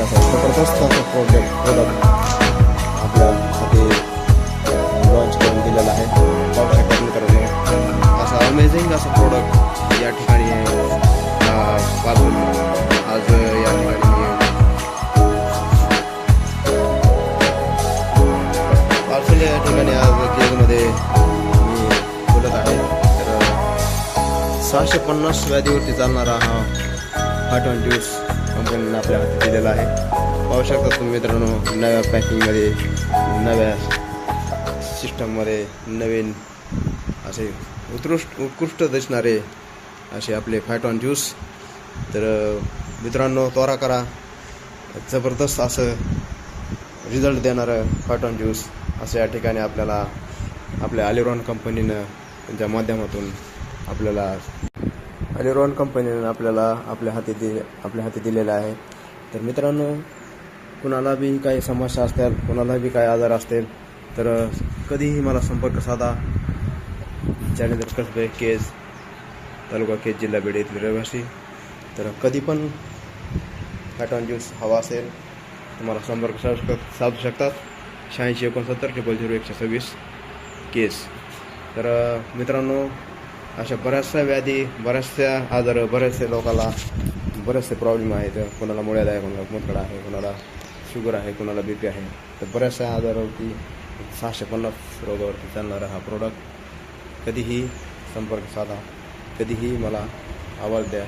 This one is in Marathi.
असा जबरदस्त असं प्रोडक्ट प्रोडक्ट आपल्या हाती लॉन्च करून दिलेला आहे पाहू शकतात मित्रांनो असं अमेझिंग असं प्रोडक्ट या ठिकाणी पाहून आज या ठिकाणी पार्सल या ठिकाणी आज केकमध्ये मी बोलत आहे तर सहाशे पन्नास व्याधीवरती चालणारा हा हॉट अँड ज्यूस कंपनीनं आपल्या हाती दिलेला आहे. पाहू शकता तुम्ही मित्रांनो नव्या पॅकिंगमध्ये नव्या सिस्टममध्ये नवीन असे उत्कृष्ट उत्कृष्ट दिसणारे असे आपले फॅटॉन ज्यूस तर मित्रांनो त्वरा करा. जबरदस्त असं रिझल्ट देणारं फॅटॉन ज्यूस असं या ठिकाणी आपल्याला आपल्या अलिरॉन कंपनीनं त्यांच्या माध्यमातून आपल्याला अलिरॉन कंपनीनं आपल्याला आपल्या हाती दि आपल्या हाती दिलेलं आहे. तर मित्रांनो कुणाला बी काही समस्या असतील कुणाला बी काही आजार असतील तर कधीही मला संपर्क साधा. जानेंद्र कसबे केज तालुका केज जिल्हा बीड येथील रहिवासी. तर कधी पण कॉटन ज्यूस हवा असेल तुम्हाला संपर्क साधू साधू शकतात. शहाऐंशी एकोणसत्तर ट्रिपल झिरो एकशे सव्वीस केस तर मित्रांनो अशा बऱ्याचशा व्याधी बऱ्याचशा आजार बऱ्याचशा लोकांना बरेचसे प्रॉब्लेम आहेत. कोणाला मुळ्याला आहे कोणाला मुतखडा आहे कोणाला शुगर आहे कोणाला बी पी आहे. तर बऱ्याचशा आजारावरती सहाशे पन्नास रोगावरती चालणारा हा प्रोडक्ट कधीही संपर्क साधा. कधीही मला आवाज द्या.